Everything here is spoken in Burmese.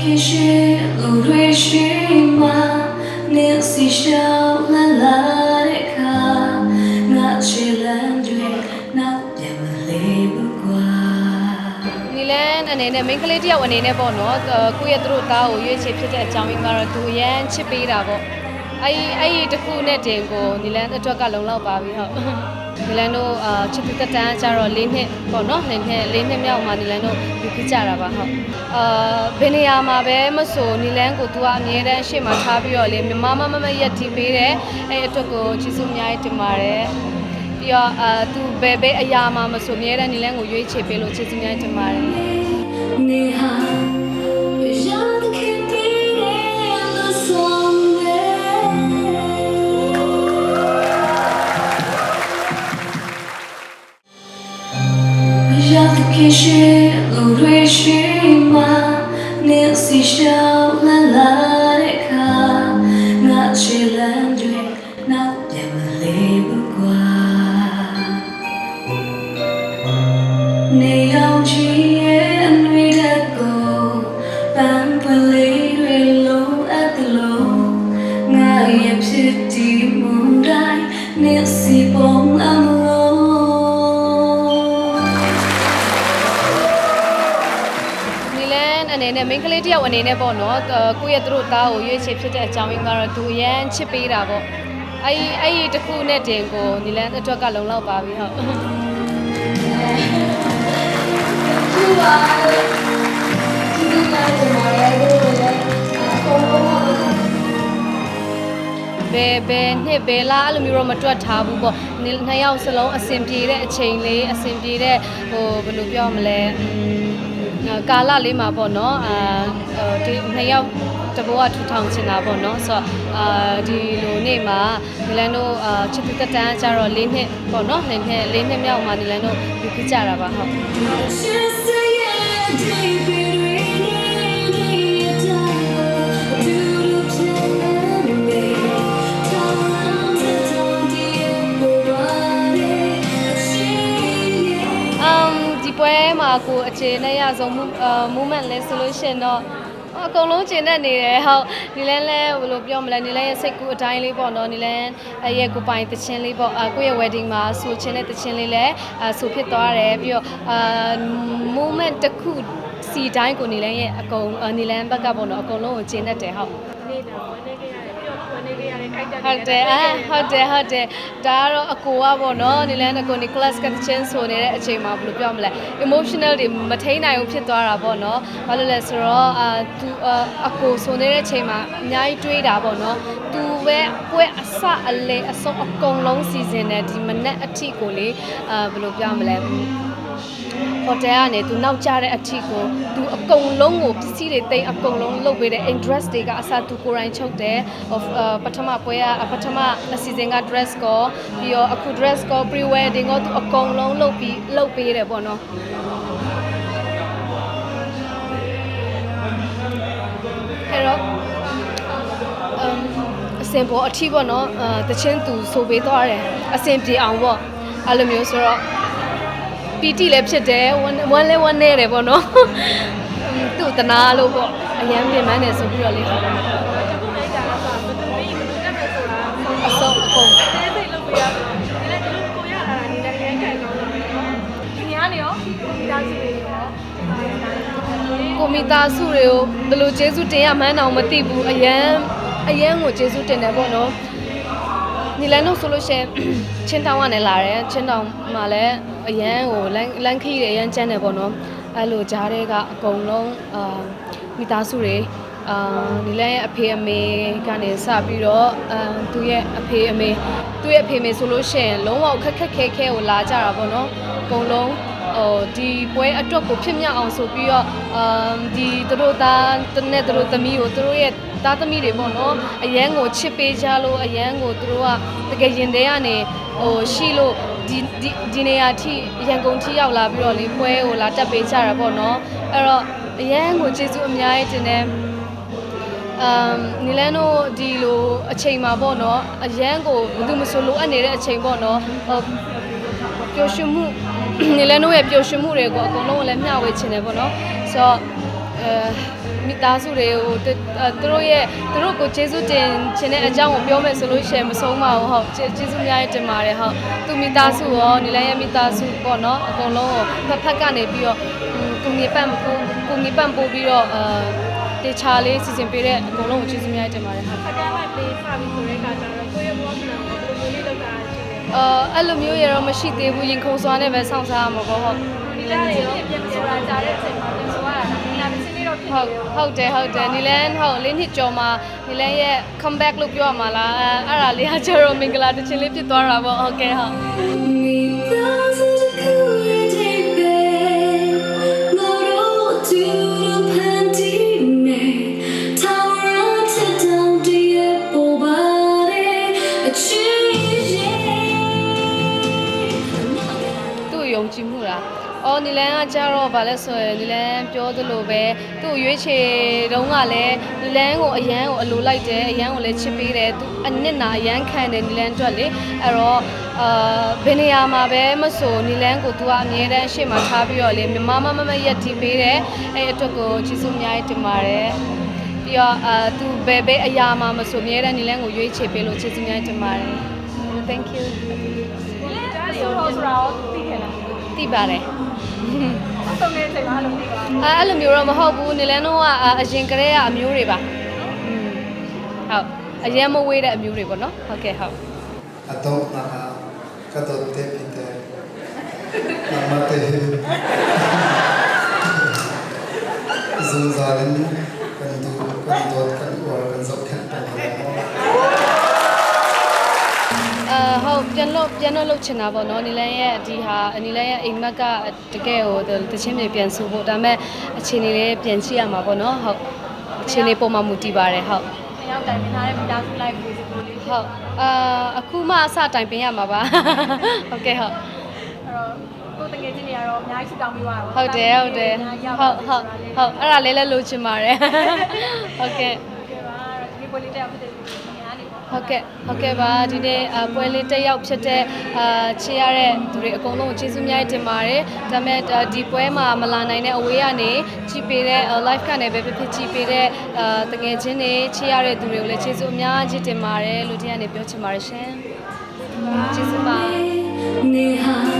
ခေရှိလူတွေရှိမှနေစီရှောင်းလာလာတဲ့ခါငါချေလန်တွေနောက်ပြန်မလေးဘူးကွာနီလန်အနေနဲ့မိန်းကလေးတယောက်အနေနဲ့ပေါ့နော်ကိုယ့်ရဲ့သူတို့သားကိုရွေးချယ်ဖြစ်တဲ့အကြောင်းရင်းကတော့သူရမ်းချစ်ပေးတာပေါ့အဲ့အဲ့ဒီတစ်ခုနဲ့တင်ကိုနီလန်အတွက်ကလုံလောက်ပါပြီဟုတ် နီလန်တို့အာချစ်သူတက်တန်းကျတော့၄နှစ်ပေါ့နော်၄နှစ်၄နှစ်မြောက်မှာနီလန်တို့ယူဖြစ်ကြတာပါဟုတ်အာဘယ်နေရာမှာပဲမဆိုနီလန်ကိုသူကအမြဲတမ်းရှေ့မှာထားပြီးတော့လေမမမမရက်တီးပေးတယ်အဲ့အတွက်ကိုကျေးဇူးအများကြီးတင်ပါတယ်ပြီးတော့အာသူဘယ်ဘယ်အရာမှမဆိုမြဲတဲ့နီလန်းကိုရွေးချယ်ပေးလို့ကျေးဇူးများတင်ပါတယ်你好，让的可是路瑞是吗？你是笑啦啦 အနေနဲ့ main ကလေးတယောက်အနေနဲ့ပေါ့နော်အဲကိုယ့်ရဲ့သူတို့သားကိုရွေးချယ်ဖြစ်တဲ့အကြောင်းရင်းကတော့သူအရန်ချစ်ပေးတာပေါ့အဲ့ဒီအဲ့ဒီတစ်ခုနဲ့တင်ကိုနီလန်းအတွက်ကလုံလောက်ပါပြီဟုတ်ဒီပါဒီလိုမျိုးမှာလည်းဒီလိုလည်းအကုန်လုံးပါဘယ်ဘယ်နှစ်ဘယ်လားအဲ့လိုမျိုးတော့မတွက်ထားဘူးပေါ့နှစ်နှစ်ယောက်စလုံးအဆင်ပြေတဲ့အချိန်လေးအဆင်ပြေတဲ့ဟိုဘယ်လိုပြောမလဲอืมအာ ကာလလေးမှာပေါ့နော်အာဟိုဒီနှစ်ယောက်တဘောကထူထောင်ချင်တာပေါ့နော်ဆိုတော့အာဒီလိုနေ့မှာနီလန်တို့အာချစ်သူတက်တန်းကျတော့၄နှစ်ပေါ့နော်၄နှစ်၄နှစ်မြောက်မှာနီလန်တို့ယူပြကြတာပါဟုတ် မှာကိုအခြေနဲ့ရဆုံး move- အာ movement လဲဆိုလို့ရှရင်တော့အကုန်လုံးကျင်တတ်နေတယ်ဟုတ်ဒီလဲလဲဘယ်လိုပြောမလဲဒီလဲရဲ့စိတ်ကူအတိုင်းလေးပေါ့နော်ဒီလဲအဲ့ရဲ့ကိုပိုင်တခြင်းလေးပေါ့အကိုယ့်ရဲ့ wedding မှာဆိုချင်တဲ့တခြင်းလေးလဲအဆိုဖြစ်သွားတယ်ပြီးတော့အာ moment တစ်ခုစီတိုင်းကိုနေလဲရဲ့အကုန်အာနေလန်ဘက်ကပေါ့နော်အကုန်လုံးကိုကျင်တတ်တယ်ဟုတ် ဟုတ်တယ်အာဟုတ်တယ်ဟုတ်တယ်ဒါကတော့အကိုကပေါ့နော်နေလန်းအကိုနေ class ကချင်းဆိုနေတဲ့အချိန်မှာဘယ်လိုပြောမလဲ emotional တွေမထိန်နိုင်ဘူးဖြစ်သွားတာပေါ့နော်ဘာလို့လဲဆိုတော့အာသူအကိုဆိုနေတဲ့အချိန်မှာအများကြီးတွေးတာပေါ့နော်သူပဲပွဲအစအလေအစုံအကုန်လုံးစီစဉ်တယ်ဒီမနက်အထိကိုလေအာဘယ်လိုပြောမလဲ ဟိုတယ်ကနေသူနောက်ကျတဲ့အထီကိုသူအကုန်လုံးကိုပစ္စည်းတွေတိမ်အကုန်လုံးလုပ်ပေးတဲ့ interest တွေကအစားသူကိုယ်တိုင်ချုပ်တယ်ဟိုအာပထမပွဲကပထမအစီအစဉ်က dress ကိုပြီးတော့အခု dress ကို pre wedding ကိုသူအကုန်လုံးလုပ်ပြီးလုပ်ပေးတယ်ပေါ့နော်အဲ့တော့ um အစင်ပေါ်အထီးပေါ့နော်အာတချင်းသူဆိုပေးသွားတယ်အစင်ပြေအောင်ပေါ့အဲ့လိုမျိုးဆိုတော့ ပီတိလည်းဖြစ်တယ်ဝမ်းဝမ်းလည်းဝမ်းနေတယ်ပေါ့နော်ဟွန်းသူ့တနာလို့ပေါ့အရန်ပြင်ပန်းတယ်ဆိုပြီးတော့လေအစောအကုန်ကိုမိသားစုတွေကိုဘယ်လိုကျေးဇူးတင်ရမှန်းတော့မသိဘူးအရန်အရန်ကိုကျေးဇူးတင်တယ်ပေါ့နော် ညီလန်းတို့ဆိုလို့ရှိရင်ချင်းတောင်ကနေလာတယ်ချင်းတောင်မှာလည်းအရန်ကိုလမ်းလမ်းခီးတွေအရန်ကျန်းတယ်ပေါ့နော်အဲ့လိုကြားတဲ့ကအကုန်လုံးအာမိသားစုတွေအာညီလန်းရဲ့အဖေအမေကနေစပြီးတော့အာသူရဲ့အဖေအမေသူ့ရဲ့အဖေအမေဆိုလို့ရှိရင်လုံးဝခက်ခက်ခဲခဲကိုလာကြတာပေါ့နော်အကုန်လုံးဟိုဒီပွဲအတွက်ကိုဖြစ်မြောက်အောင်ဆိုပြီးတော့အာဒီသူတို့သားတနဲ့သူတို့သမီးကိုသူတို့ရဲ့ သားသမီးတွေပေါ့နော်အရန်ကိုချစ်ပေးကြလို့အရန်ကိုသူတို့ကတကယ်ရင်ထဲကနေဟိုရှိလို့ဒီဒီဒီနေရာထိရန်ကုန်ထိရောက်လာပြီးတော့လေပွဲကိုလာတက်ပေးကြတာပေါ့နော်အဲ့တော့အရန်ကိုကျေးဇူးအများကြီးတင်တယ်အမ်နီလန်တို့ဒီလိုအချိန်မှာပေါ့နော်အရန်ကိုဘယ်သူမဆိုလိုအပ်နေတဲ့အချိန်ပေါ့နော်ဟိုပျော်ရွှင်မှုနီလန်တို့ရဲ့ပျော်ရွှင်မှုတွေကိုအကုန်လုံးကိုလည်းမျှဝေချင်တယ်ပေါ့နော်ဆိုတော့အဲ မိသားစုတွေကိုသူသူတို့ရဲ့သူတို့ကိုကျေးဇူးတင်ခြင်းတဲ့အကြောင်းကိုပြောမယ်ဆိုလို့ရှိရင်မဆုံးပါဘူးဟုတ်ကျေကျေးဇူးများတင်ပါတယ်ဟုတ်သူမိသားစုရောနီလိုင်းရဲ့မိသားစုပေါ့နော်အကုန်လုံးကိုဖက်ဖက်ကနေပြီးတော့ကိုငေပန့်ကိုကိုငေပန့်ပို့ပြီးတော့အာတေချာလေးစီစဉ်ပေးတဲ့အကုန်လုံးကိုကျေးဇူးများတင်ပါတယ်ဟုတ်အတန်းလိုက်ပေးစပြီးဆိုတဲ့အခါကျတော့ကိုယ့်ရဲ့ဘဝမှာဘယ်လိုမျိုးလေးလုပ်တာရှိလဲအာအဲ့လိုမျိုးရတော့မရှိသေးဘူးရင်ခုန်စွာနဲ့ပဲစောင့်စားရမှာပေါ့ဟုတ်ဒီလားတွေရောပြန်ဆိုတာကြားတဲ့အချိန်မှာပြန်ဆိုရ တာဒါဒီလားတစ်ချင်းလေးတော့ဖြစ်ဟုနေတ်တယ်ဟုတ်တယ်ဟုတ်တယ်နီလန်ဟုတ်လေးနှစ်ကျော်မှာနီလန်ရဲ့ comeback လို့ပြောရမှာလားအဲအဲ့ဒါလေးကကျတော့မင်္ဂလာတစ်ချင်းလေးဖြစ်သွားတာပေါ့ဟုတ်ကဲ့ဟုတ် နီလန်ကကြတော့ဗာလဲဆိုရယ်နီလန်ပြောသလိုပဲသူ့ကိုရွေးချယ်တုန်းကလည်းနီလန်ကိုအရန်ကိုအလိုလိုက်တယ်အရန်ကိုလည်းချစ်ပေးတယ်သူအနစ်နာအရန်ခံတယ်နီလန်အတွက်လေအဲ့တော့အာဘယ်နေရာမှာပဲမဆိုနီလန်ကိုသူကအမြဲတမ်းရှေ့မှာထားပြီးတော့လေမမမမမရက်တီးပေးတယ်အဲ့အတွက်ကိုကျေးဇူးအများကြီးတင်ပါတယ်ပြီးတော့အာသူဘယ်ဘယ်အရာမှာမဆိုအမြဲတမ်းနီလန်ကိုရွေးချယ်ပေးလို့ကျေးဇူးအများကြီးတင်ပါတယ် thank you ကြားတွေရောပြန်ဆိုတာရော သိခဲ့လားသိပါတယ်အဆုံးတဲ့အချိန်မှာအဲ့လိုသိပါအဲအဲ့လိုမျိုးတော့မဟုတ်ဘူးနေလန်းတော့ကအရင်ကတည်းကအမျိုးတွေပါอืมဟုတ်အရင်မဝေးတဲ့အမျိုးတွေပေါ့နော်ဟုတ်ကဲ့ဟုတ် atau nama katote pite nama teh zuzalin kan tu တ်ပြန်လို့ပြန်တော့လုပ်ချင်တာပေါ့နော်နီလန်းရဲ့ဒီဟာနီလန်းရဲ့အိမ်မက်ကတကယ်ဟိုတချင်းတွေပြန်ဆိုဖို့ဒါပေမဲ့အခြေအနေလေးပြန်ကြည့်ရမှာပေါ့နော်ဟုတ်အခြေအနေပုံမှန်မူတည်ပါတယ်ဟုတ်တယောက်တိုင်နေတာရဲ့မိသားစုလိုက်ပြီးဆိုလေးဟုတ်အာအခုမှအစတိုင်ပင်ရမှာပါဟုတ်ကဲ့ဟုတ်အဲ့တော့ကိုယ်တကယ်ချင်းတွေကတော့အများကြီးတောင်းပေးပါတော့ဟုတ်တယ်ဟုတ်တယ်ဟုတ်ဟုတ်ဟုတ်အဲ့ဒါလေးလည်းလိုချင်ပါတယ်ဟုတ်ကဲ့ကဲပါဒီပေါ်လေးတက်ဖြစ်တဲ့နေရာနေပေါ့ ဟုတ်ကဲ့ဟုတ်ကဲ့ပါဒီနေ့အပွဲလေးတက်ရောက်ဖြစ်တဲ့အာချေရတဲ့သူတွေအကုန်လုံးကိုကျေးဇူးများတင်ပါတယ်ဒါပေမဲ့အာဒီပွဲမှာမလာနိုင်တဲ့အဝေးကနေကြည်ပေးတဲ့ live ကနေပဲဖြစ်ဖြစ်ကြည်ပေးတဲ့အာတငယ်ချင်းတွေချေရတဲ့သူတွေကိုလည်းကျေးဇူးအများကြီးတင်ပါတယ်လို့ဒီကနေပြောချင်ပါတယ်ရှင်ကျေးဇူးပါနေဟာ